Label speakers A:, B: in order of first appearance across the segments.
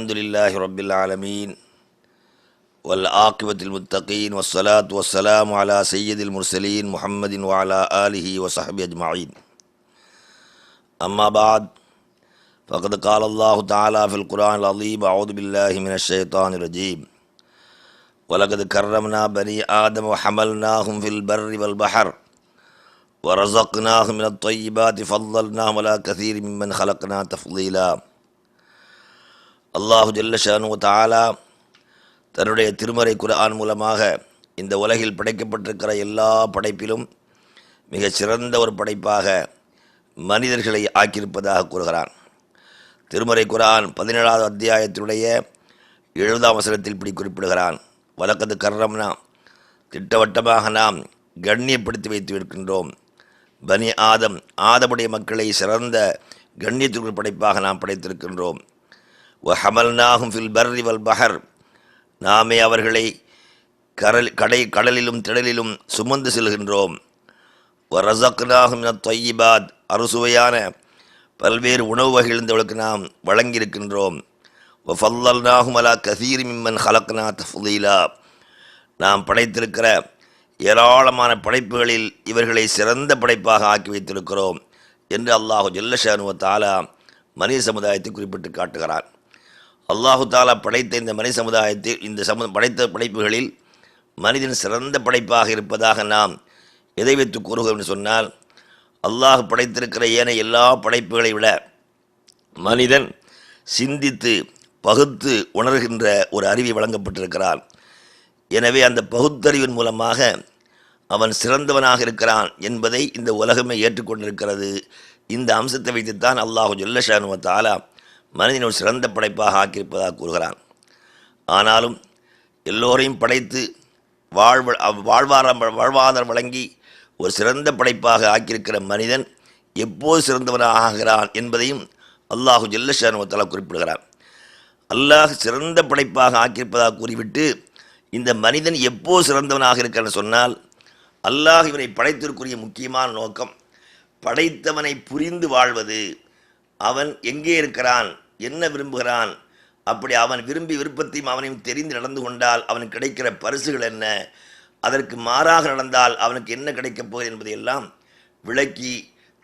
A: الحمد لله رب العالمين والعاقبة المتقين والصلاة والسلام على سيد المرسلين محمد وعلى آله وصحبه أجمعين أما بعد فقد قال الله تعالى في القرآن العظيم أعوذ بالله من الشيطان الرجيم ولقد كرمنا بني آدم وحملناهم في البر والبحر ورزقناهم من الطيبات فضلناهم على كثير ممن خلقنا تفضيلا அல்லாஹு ஜல்லஷானு தாலா தன்னுடைய திருமறை குர்ஆன் மூலமாக இந்த உலகில் படைக்கப்பட்டிருக்கிற எல்லா படைப்பிலும் மிகச் சிறந்த ஒரு படைப்பாக மனிதர்களை ஆக்கியிருப்பதாக கூறுகிறான் திருமறை குரான் பதினேழாவது அத்தியாயத்தினுடைய எழுபதாம் வசனத்தில் இப்படி குறிப்பிடுகிறான். வழக்கது கர்ரம்னா திட்டவட்டமாக நாம் கண்ணியப்படுத்தி வைத்து இருக்கின்றோம். பனி ஆதம் ஆதமுடைய மக்களை சிறந்த கண்ணியத்திற்கு படைப்பாக நாம் படைத்திருக்கின்றோம். வஹமல்நாகும் ஃபில் பர்ரி வல் பஹர் நாமே அவர்களை கடல் கடை கடலிலும் திடலிலும் சுமந்து செல்கின்றோம். ரசக்னாகும் தொய்யிபாத் அறுசுவையான பல்வேறு உணவு வகையிலிருந்தவளுக்கு நாம் வழங்கியிருக்கின்றோம். ஃபல்லல்நாகும் அலா கசீர் மிம்மன் ஹலக்னா தஃலீலா நாம் படைத்திருக்கிற ஏராளமான படைப்புகளில் இவர்களை சிறந்த படைப்பாக ஆக்கி வைத்திருக்கிறோம் என்று அல்லாஹு ஜல்லஷானுவ தாலா மனித சமுதாயத்தை குறிப்பிட்டு காட்டுகிறார் அல்லாஹு தாலா படைத்த இந்த மனித சமுதாயத்தில் இந்த சமு படைத்த படைப்புகளில் மனிதன் சிறந்த படைப்பாக இருப்பதாக நாம் எதை வைத்து கூறுகிறோம் என்று சொன்னால் அல்லாஹ் படைத்திருக்கிற ஏனைய எல்லா படைப்புகளை விட மனிதன் சிந்தித்து பகுத்து உணர்கின்ற ஒரு அறிவை வழங்கப்பட்டிருக்கிறான். எனவே அந்த பகுத்தறிவின் மூலமாக அவன் சிறந்தவனாக இருக்கிறான் என்பதை இந்த உலகமே ஏற்றுக்கொண்டிருக்கிறது. இந்த அம்சத்தை வைத்துத்தான் அல்லாஹு ஜல்லஷானுவ தாலா மனிதன் ஒரு சிறந்த படைப்பாக ஆக்கியிருப்பதாக கூறுகிறான். ஆனாலும் எல்லோரையும் படைத்து வாழ்வ வாழ்வாரம் வாழ்வாதாரம் வழங்கி ஒரு சிறந்த படைப்பாக ஆக்கியிருக்கிற மனிதன் எப்போது சிறந்தவனாக ஆகிறான் என்பதையும் அல்லாஹு ஜல்லஷானுவத்தாலா குறிப்பிடுகிறான் அல்லாஹ் சிறந்த படைப்பாக ஆக்கியிருப்பதாக கூறிவிட்டு இந்த மனிதன் எப்போது சிறந்தவனாக இருக்கிறன்னு சொன்னால் அல்லாஹ் இவனை படைத்திற்குரிய முக்கியமான நோக்கம் படைத்தவனை புரிந்து வாழ்வது. அவன் எங்கே இருக்கிறான் என்ன விரும்புகிறான் அப்படி அவன் விரும்பி விருப்பத்தையும் அவனையும் தெரிந்து நடந்து கொண்டால் அவன் கிடைக்கிற பரிசுகள் என்ன அதற்கு மாறாக நடந்தால் அவனுக்கு என்ன கிடைக்கப் போகுது என்பதையெல்லாம் விளக்கி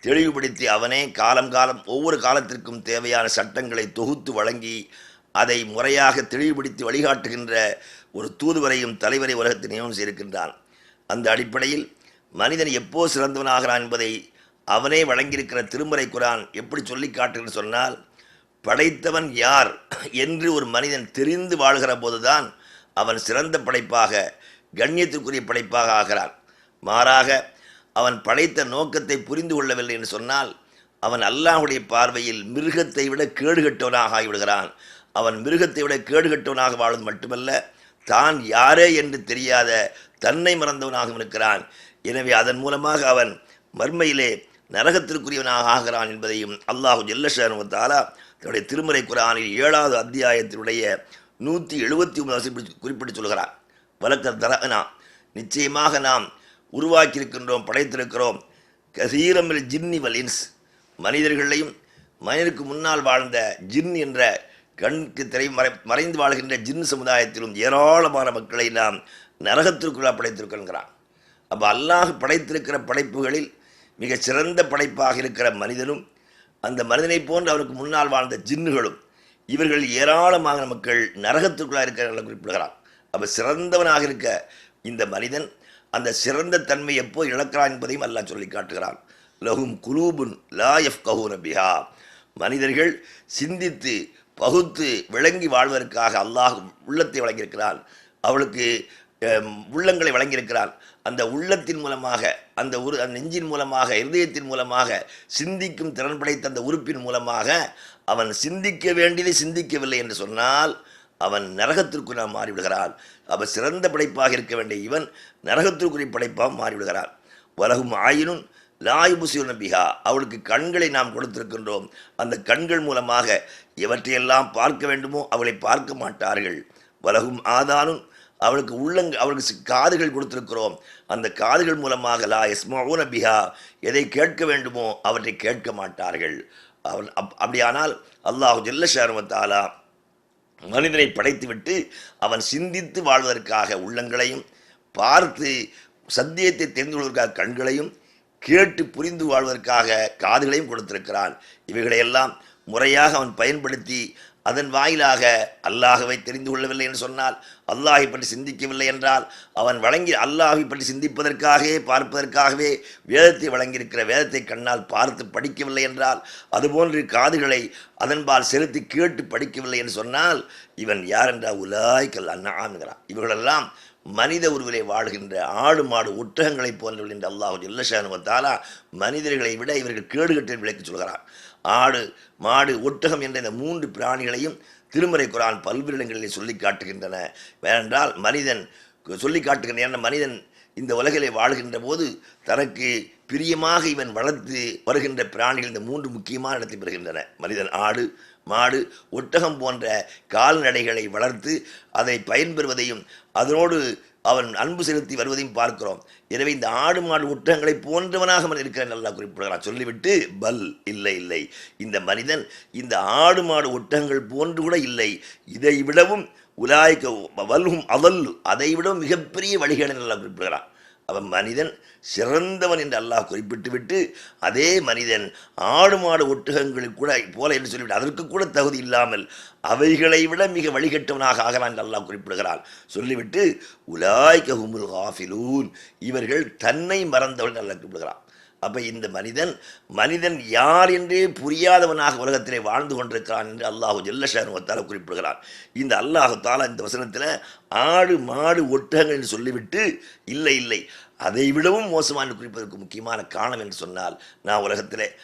A: தெளிவுபடுத்தி அவனே காலம் காலம் ஒவ்வொரு காலத்திற்கும் தேவையான சட்டங்களை தொகுத்து வழங்கி அதை முறையாக தெளிவுபடுத்தி வழிகாட்டுகின்ற ஒரு தூதுவரையும் தலைவரை உலகத்தை நியமனம் செய்திருக்கின்றான். அந்த அடிப்படையில் மனிதன் எப்போ சிறந்தவனாகிறான் என்பதை அவனே வழங்கியிருக்கிற திருமறை குரான் எப்படி சொல்லி காட்டுன்னு சொன்னால் படைத்தவன் யார் என்று ஒரு மனிதன் தெரிந்து வாழ்கிற போதுதான் அவன் சிறந்த படைப்பாக கண்ணியத்திற்குரிய படைப்பாக ஆகிறான். மாறாக அவன் படைத்த நோக்கத்தை புரிந்து கொள்ளவில்லை என்று சொன்னால் அவன் அல்லாஹுடைய பார்வையில் மிருகத்தை விட கேடுகட்டவனாக ஆகிவிடுகிறான். அவன் மிருகத்தை விட கேடுகட்டவனாக வாழ்வது மட்டுமல்ல தான் யாரே என்று தெரியாத தன்னை மறந்தவனாகவும் இருக்கிறான். எனவே அதன் மூலமாக அவன் மர்மையிலே நரகத்திற்குரியவனாக ஆகிறான் என்பதையும் அல்லாஹு ஜெல்லஷானுவத்தாலா தன்னுடைய திருமறை குரானில் ஏழாவது அத்தியாயத்தினுடைய நூற்றி எழுபத்தி ஒன்பது குறிப்பிட்டு சொல்கிறான். வழக்க நிச்சயமாக நாம் உருவாக்கியிருக்கின்றோம் படைத்திருக்கிறோம். கசீரமில் ஜின்னி வலின்ஸ் மனிதர்களையும் மனிதனுக்கு முன்னால் வாழ்ந்த ஜின் என்ற கண்ணுக்கு திரை மறை மறைந்து வாழ்கின்ற ஜின் சமுதாயத்திலும் ஏராளமான மக்களை நாம் நரகத்திற்குள்ளா படைத்திருக்கிறோங்கிறான். அப்போ அல்லாஹ் படைத்திருக்கிற படைப்புகளில் மிக சிறந்த படைப்பாக இருக்கிற மனிதனும் அந்த மனிதனை போன்று அவருக்கு முன்னால் வாழ்ந்த ஜின்னுகளும் இவர்கள் ஏராளமான மக்கள் நரகத்திற்குள்ளாக இருக்கிறவர்களை குறிப்பிடுகிறான். அவன் சிறந்தவனாக இருக்க இந்த மனிதன் அந்த சிறந்த தன்மை எப்போ இழக்கிறான் என்பதையும் அல்லாஹ் சொல்லி காட்டுகிறான். லஹும் குலூபுன் லாயஃப் கஹூன பிஹா. மனிதர்கள் சிந்தித்து பகுத்து விளங்கி வாழ்வதற்காக அல்லாஹ் உள்ளத்தை வழங்கியிருக்கிறான். அவளுக்கு உள்ளங்களை வழங்கியிருக்கிறான். அந்த உள்ளத்தின் மூலமாக அந்த உரு அந்த நெஞ்சின் மூலமாக இருதயத்தின் மூலமாக சிந்திக்கும் திறன் படைத்த அந்த உறுப்பின் மூலமாக அவன் சிந்திக்க வேண்டியதை சிந்திக்கவில்லை என்று சொன்னால் அவன் நரகத்திற்கு மாறிவிடுகிறான் அவன் சிறந்த படைப்பாக இருக்க வேண்டிய இவன் நரகத்திற்குரிய படைப்பாக மாறிவிடுகிறான் வலகும் ஆயினும் லாயுபுசியுன பிஹா அவளுக்கு கண்களை நாம் கொடுத்திருக்கின்றோம். அந்த கண்கள் மூலமாக எவற்றையெல்லாம் பார்க்க வேண்டுமோ அவளை பார்க்க மாட்டார்கள். வலகும் ஆதானும் அவளுக்கு உள்ளங்க அவளுக்கு காதுகள் கொடுத்திருக்கிறோம். அந்த காதுகள் மூலமாக லா எஸ்மோன பிஹா எதை கேட்க வேண்டுமோ அவற்றை கேட்க மாட்டார்கள். அவன் அப் அப்படியானால் அல்லாஹ் ஜெல்ல ஷர்மத்தாலா மனிதனை படைத்துவிட்டு அவன் சிந்தித்து வாழ்வதற்காக உள்ளங்களையும் பார்த்து சத்தியத்தை தெரிந்து கொள்வதற்காக கண்களையும் கேட்டு புரிந்து வாழ்வதற்காக காதுகளையும் கொடுத்திருக்கிறான். இவைகளையெல்லாம் முறையாக அவன் பயன்படுத்தி அதன் வாயிலாக அல்லாஹவை தெரிந்து கொள்ளவில்லை என்று சொன்னால் அல்லாஹை பற்றி சிந்திக்கவில்லை என்றால் அவன் வழங்கி அல்லாஹை பற்றி சிந்திப்பதற்காகவே பார்ப்பதற்காகவே வேதத்தை வழங்கியிருக்கிற வேதத்தை கண்ணால் பார்த்து படிக்கவில்லை என்றால் அதுபோன்று காதுகளை அதன்பால் செலுத்தி கேட்டு படிக்கவில்லை என்று சொன்னால் இவன் யார் என்றால் உலாய்க்கல் அண்ணாங்கிறான் இவர்களெல்லாம் மனித உருவிலே வாழ்கின்ற ஆடு மாடு ஒட்டகங்களைப் போன்றவர்கள் என்று அல்லாஹு ஜல்லஷானுவத்தாலா மனிதர்களை விட இவர்கள் கேடுகட்டில் விளக்கி சொல்கிறான். ஆடு மாடு ஒட்டகம் என்ற இந்த மூன்று பிராணிகளையும் திருமறை குரான் பல்வேறு இடங்களிலே சொல்லி காட்டுகின்றன. ஏனென்றால் மனிதன் சொல்லி காட்டுகின்ற மனிதன் இந்த உலகிலே வாழ்கின்ற போது தனக்கு பிரியமாக இவன் வளர்த்து வருகின்ற பிராணிகள் இந்த மூன்று முக்கியமான இடத்தை பெறுகின்றன. மனிதன் ஆடு மாடு ஒட்டகம் போன்ற கால்நடைகளை வளர்த்து அதை பயன்பெறுவதையும் அதனோடு அவன் அன்பு செலுத்தி வருவதையும் பார்க்கிறோம். எனவே இந்த ஆடு மாடு ஒட்டகங்களை போன்றவனாக அவன் இருக்கிற நல்லா குறிப்பிடுகிறான். சொல்லிவிட்டு பல் இல்லை இல்லை. இந்த மனிதன் இந்த ஆடு மாடு ஒட்டகங்கள் போன்று கூட இல்லை. இதை விடவும் உலாய்க்க வல்கும் அவல்லு அதை விடவும் மிகப்பெரிய வழிகளை நல்லா குறிப்பிடுகிறான். அவன் மனிதன் சிறந்தவன் என்று அல்லாஹ் குறிப்பிட்டு விட்டு அதே மனிதன் ஆடு மாடு ஒட்டுகங்களுக்கு கூட போல என்று சொல்லிவிட்டு அதற்கு கூட தகுதி இல்லாமல் அவைகளை விட மிக வழிகட்டவனாக ஆகிறான் என்று அல்லாஹ் குறிப்பிடுகிறான். சொல்லிவிட்டு உலாய் கஹுமுல் ஹாஃபிலூன் இவர்கள் தன்னை மறந்தவன் அல்லாஹ் குறிப்பிடுகிறான். அப்ப இந்த மனிதன் மனிதன் யார் என்றே புரியாதவனாக உலகத்திலே வாழ்ந்து கொண்டிருக்கிறான் என்று அல்லாஹு ஜல்லஷானுவத்தால குறிப்பிடுகிறான். இந்த அல்லாஹு தாலா இந்த வசனத்தில் ஆடு மாடு ஒட்டகங்கள் என்று சொல்லிவிட்டு இல்லை இல்லை. அதை விடவும் மோசமான குறிப்பதற்கு முக்கியமான காரணம் என்று சொன்னால் நான் உலகத்தில்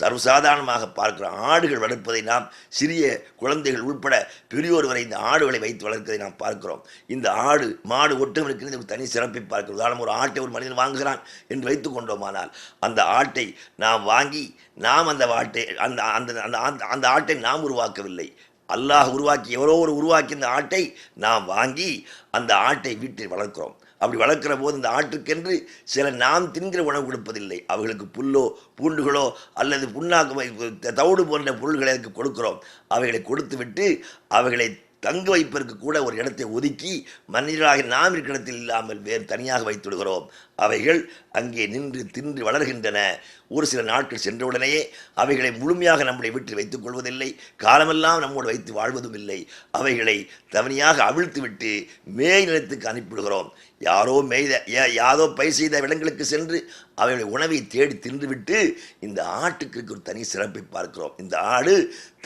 A: சர்வசாதாரணமாக பார்க்கிறோம் ஆடுகள் வளர்ப்பதை நாம் சிறிய குழந்தைகள் உட்பட பெரியோர் வரை இந்த ஆடுகளை வைத்து வளர்க்கிறதை நாம் பார்க்கிறோம். இந்த ஆடு மாடு ஒட்டம் இருக்கிறது ஒரு தனி சிறப்பை பார்க்கிறோம் உதாரணம் ஒரு ஆட்டை ஒரு மனிதன் வாங்குகிறான் என்று வைத்து கொண்டோமானால் அந்த ஆட்டை நாம் வாங்கி நாம் அந்த ஆட்டை அந்த அந்த அந்த அந்த- அந்த ஆட்டை நாம் உருவாக்கவில்லை. அல்லாஹ் உருவாக்கி எவரோ ஒரு உருவாக்கி இந்த ஆட்டை நாம் வாங்கி அந்த ஆட்டை வீட்டில் வளர்க்கிறோம். அப்படி வளர்க்கிற போது இந்த ஆட்டுக்கென்று சில நாம் தின்கிற உணவு கொடுப்பதில்லை. அவர்களுக்கு புல்லோ பூண்டுகளோ அல்லது புண்ணாக்கு தவிடு போன்ற பொருள்களை அதுக்கு கொடுக்கிறோம். அவைகளை கொடுத்துவிட்டு அவைகளை தங்க வைப்பதற்கு கூட ஒரு இடத்தை ஒதுக்கி மனிதராக நாம் இருக்கிற இடத்தில் இல்லாமல் வேறு தனியாக வைத்துவிடுகிறோம் அவைகள் அங்கே நின்று தின்று வளர்கின்றன. ஒரு சில நாட்கள் சென்றவுடனேயே அவைகளை முழுமையாக நம்முடைய வீட்டில் வைத்துக் கொள்வதில்லை. காலமெல்லாம் நம்மோடு வைத்து வாழ்வதும் இல்லை அவைகளை தவணையாக அவிழ்த்துவிட்டு மேய் நிலத்துக்கு அனுப்பிவிடுகிறோம். யாரோ மெய்த யாதோ யாரோ பயிர் செய்த இடங்களுக்கு சென்று அவைகளை உணவை தேடி தின்றுவிட்டு இந்த ஆட்டுக்கு ஒரு தனி சிறப்பை பார்க்கிறோம். இந்த ஆடு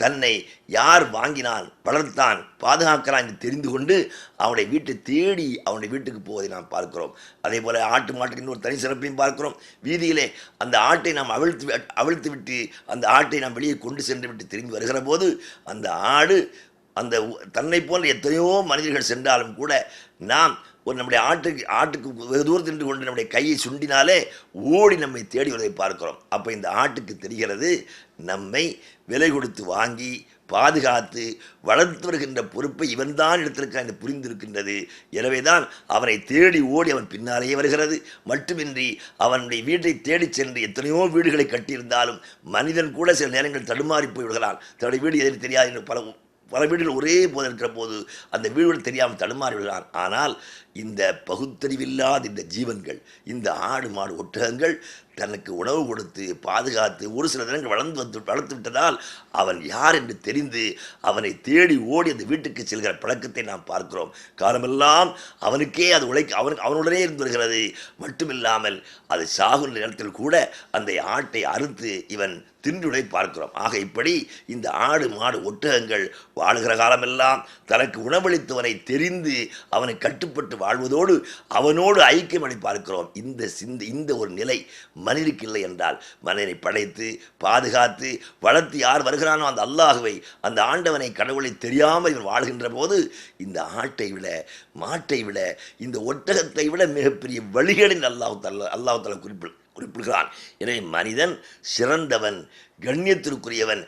A: தன்னை யார் வாங்கினான் வளர்த்தான் பாதுகாக்கிறான் என்று தெரிந்து கொண்டு அவனுடைய வீட்டை தேடி அவனுடைய வீட்டுக்கு போவதை நாம் பார்க்கிறோம். அதே போல ஆட்டு மாட்டுக்கு இன்னொரு தனி சிறப்பையும் பார்க்கிறோம். வீதியிலே அந்த ஆட்டை நாம் அவிழ்த்து அவிழ்த்து விட்டு அந்த ஆட்டை நாம் வெளியே கொண்டு சென்று விட்டு திரும்பி வருகிற போது அந்த ஆடு அந்த தன்னை போன்ற எத்தனையோ மனிதர்கள் சென்றாலும் கூட நாம் ஒரு நம்முடைய ஆட்டுக்கு ஆட்டுக்கு வெகு தூரத்தில் நின்று கொண்டு நம்முடைய கையை சுண்டினாலே ஓடி நம்மை தேடி வருவதை பார்க்கிறோம். அப்போ இந்த ஆட்டுக்கு தெரிகிறது நம்மை விலை கொடுத்து வாங்கி பாதுகாத்து வளர்த்து வருகின்ற பொறுப்பை இவன்தான் எடுத்திருக்கான் என்று புரிந்திருக்கின்றது. எனவேதான் அவனை தேடி ஓடி அவன் பின்னாலேயே வருகிறது. மட்டுமின்றி அவனுடைய வீட்டை தேடிச் சென்று எத்தனையோ வீடுகளை கட்டியிருந்தாலும் மனிதன் கூட சில நேரங்கள் தடுமாறி போய்விடுகிறான். தன்னுடைய வீடு எதிர் தெரியாது என்று பல பல வீடுகள் ஒரே போது இருக்கிற போது அந்த வீடுகள் தெரியாமல் தடுமாறி விடுகிறான் ஆனால் இந்த பகுத்தறிவில்லாத இந்த ஜீவன்கள் இந்த ஆடு மாடு ஒட்டகங்கள் தனக்கு உணவு கொடுத்து பாதுகாத்து ஒரு சில தினங்கள் வளர்ந்து வந்து வளர்த்து விட்டதால் அவன் யார் என்று தெரிந்து அவனை தேடி ஓடி அந்த வீட்டுக்கு செல்கிற பழக்கத்தை நாம் பார்க்கிறோம். காலமெல்லாம் அவனுக்கே அது உழைக்க அவனுக்கு அவனுடனே இருந்து வருகிறது. மட்டுமில்லாமல் அது சாகுற நேரத்தில் கூட அந்த ஆட்டை அறுத்து இவன் தின்றுடை பார்க்கிறோம். ஆக இப்படி இந்த ஆடு மாடு ஒட்டகங்கள் வாழுகிற காலமெல்லாம் தனக்கு உணவளித்தவனை தெரிந்து அவனை கட்டுப்பட்டு வாழ்வதோடு அவனோடு ஐக்கியம் பார்க்கிறோம். இந்த சிந்த இந்த ஒரு நிலை மனிதனுக்கு இல்லை என்றால் மனிதனை படைத்து பாதுகாத்து வளர்த்து யார் வருகிறானோ அந்த அல்லாஹுவை அந்த ஆண்டவனை கடவுளை தெரியாமல் இவன் வாழ்கின்ற போது இந்த ஆட்டை விட மாட்டை விட இந்த ஒட்டகத்தை விட மிகப்பெரிய வழிகளில் அல்லாஹு தல்ல அல்லாஹு தலா குறிப்பிடு குறிப்பிடுகிறான். எனவே மனிதன் சிறந்தவன் கண்ணியத்திற்குரியவன்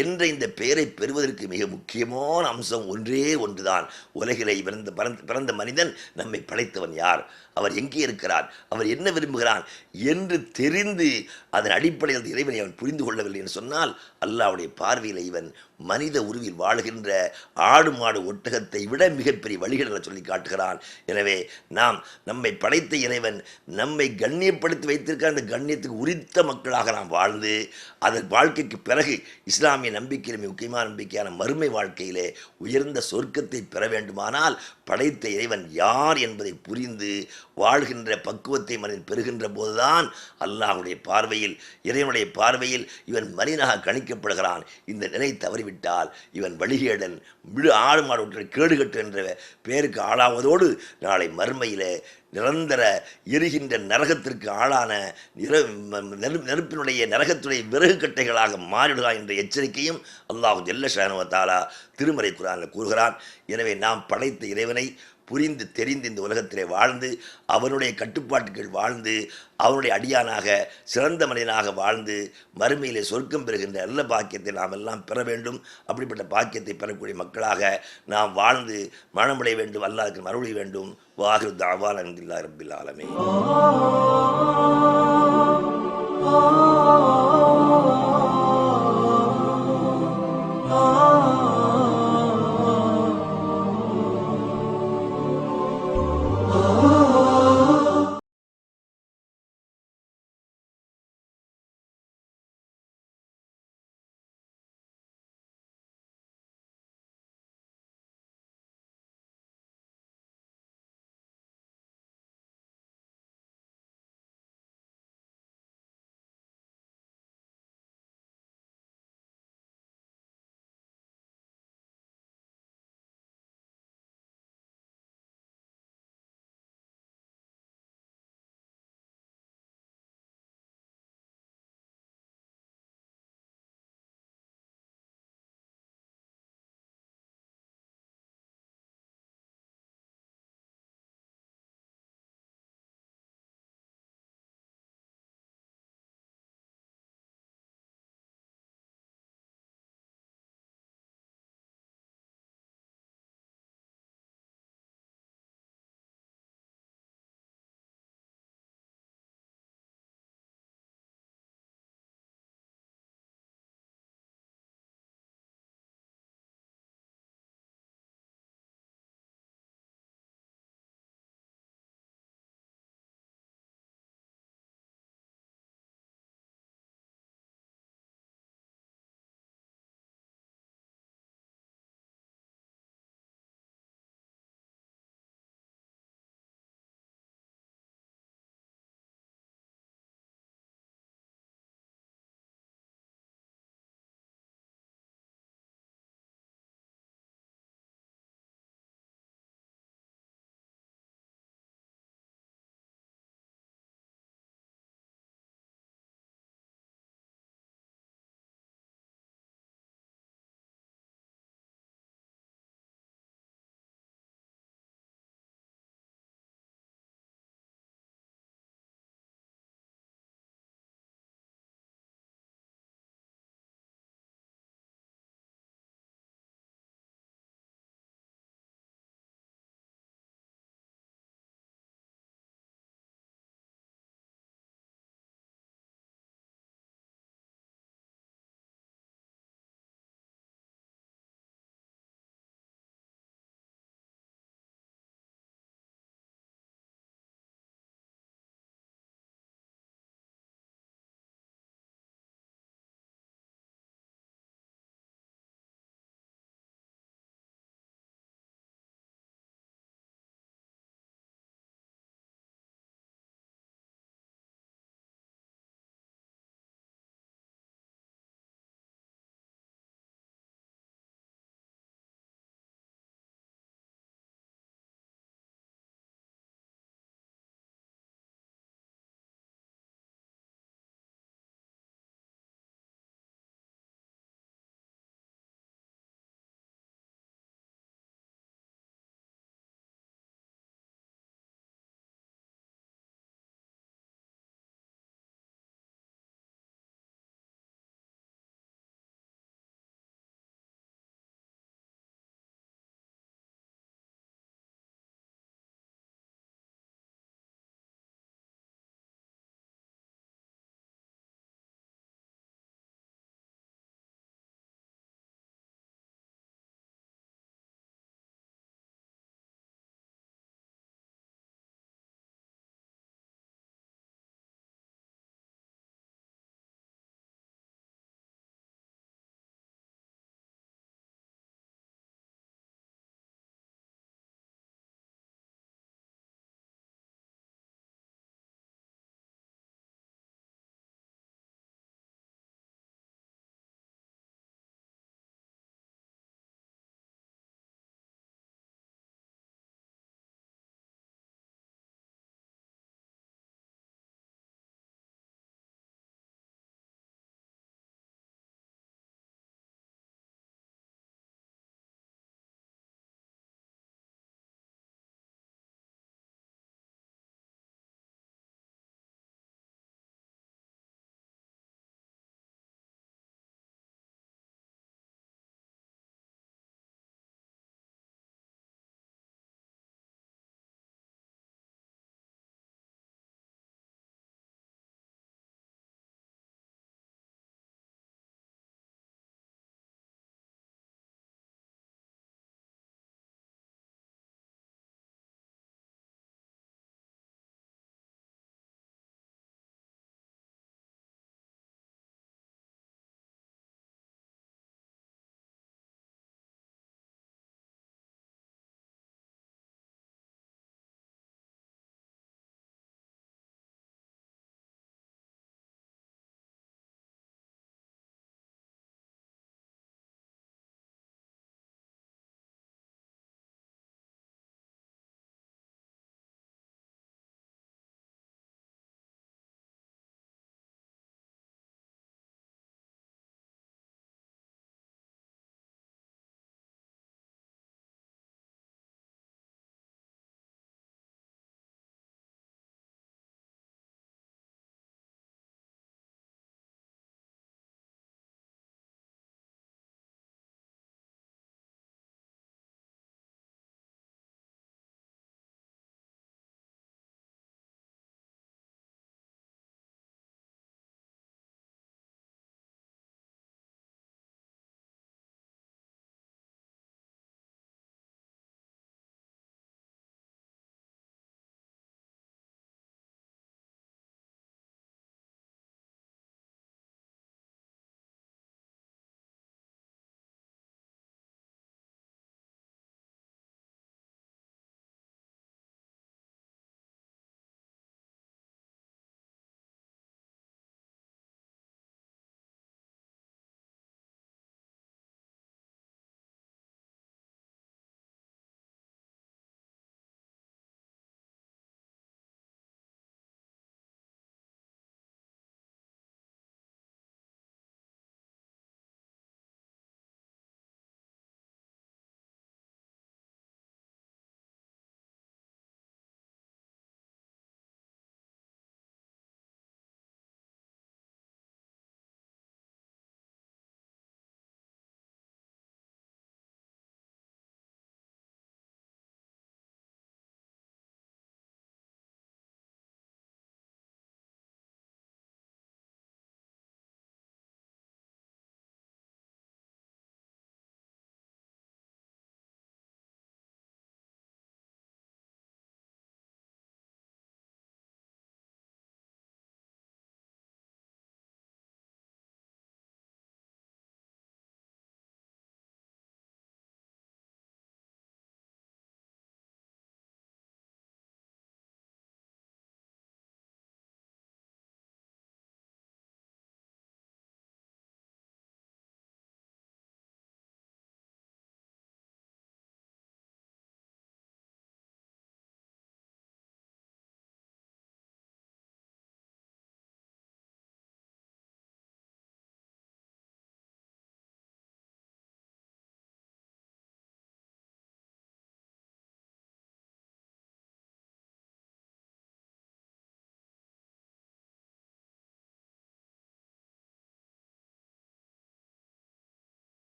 A: என்ற இந்த பெயரை பெறுவதற்கு மிக முக்கியமான அம்சம் ஒன்றே ஒன்றுதான். உலகிலே பிறந்த பிறந்த மனிதன் நம்மை படைத்தவன் யார்? அவர் எங்கே இருக்கிறார்? அவர் என்ன விரும்புகிறான்? என்று தெரிந்து அதன் அடிப்படையில் இறைவனை அவன் புரிந்து கொள்ளவில்லை என்று சொன்னால் அல்லாவுடைய பார்வையில் இவன் மனித உருவில் வாழ்கின்ற ஆடு மாடு ஒட்டகத்தை விட மிகப்பெரிய வழிகள் சொல்லி காட்டுகிறான். எனவே நாம் நம்மை படைத்த இறைவன் நம்மை கண்ணியப்படுத்தி வைத்திருக்கிற அந்த கண்ணியத்துக்கு உரித்த மக்களாக நாம் வாழ்ந்து அதன் வாழ்க்கைக்கு பிறகு இஸ்லாமிய நம்பிக்கையில் முக்கியமான நம்பிக்கையான மறுமை வாழ்க்கையிலே உயர்ந்த சொர்க்கத்தை பெற வேண்டுமானால் படைத்த இறைவன் யார் என்பதை புரிந்து வாழ்கின்ற பக்குவத்தை மனிதன் பெறுகின்ற போதுதான் அல்லாஹுடைய பார்வையில் இறைவனுடைய பார்வையில் இவன் மனிதனாக கணிக்கப்படுகிறான் இந்த நிலை தவறிவிட்டால் இவன் வழிகேடன் விழு ஆடு மாடு கேடுகட்டு என்ற பெயருக்கு ஆளாவதோடு நாளை மறுமையில் நிரந்தர எரிகின்ற நரகத்திற்கு ஆளான நிற நெருப்பு நெருப்பினுடைய நரகத்துடைய விறகு கட்டைகளாக மாறிடுகிறான் என்ற எச்சரிக்கையும் அல்லாஹ் ஜெல்ல ஷானுவத்தாலா திருமறை குரானில் கூறுகிறான் எனவே நாம் படைத்த இறைவனை புரிந்து தெரிந்து இந்த உலகத்திலே வாழ்ந்து அவனுடைய கட்டுப்பாட்டுகள் வாழ்ந்து அவனுடைய அடியானாக சிறந்த மனிதனாக வாழ்ந்து மறுமையிலே சொர்க்கம் பெறுகின்ற நல்ல பாக்கியத்தை நாம் எல்லாம் பெற வேண்டும் அப்படிப்பட்ட பாக்கியத்தை பெறக்கூடிய மக்களாக நாம் வாழ்ந்து மனமுடைய வேண்டும் அல்லாஹ்க்கு மறுபடி வேண்டும் வாகு தாவான் அன்பில்லா ரபில் ஆலமே
B: oh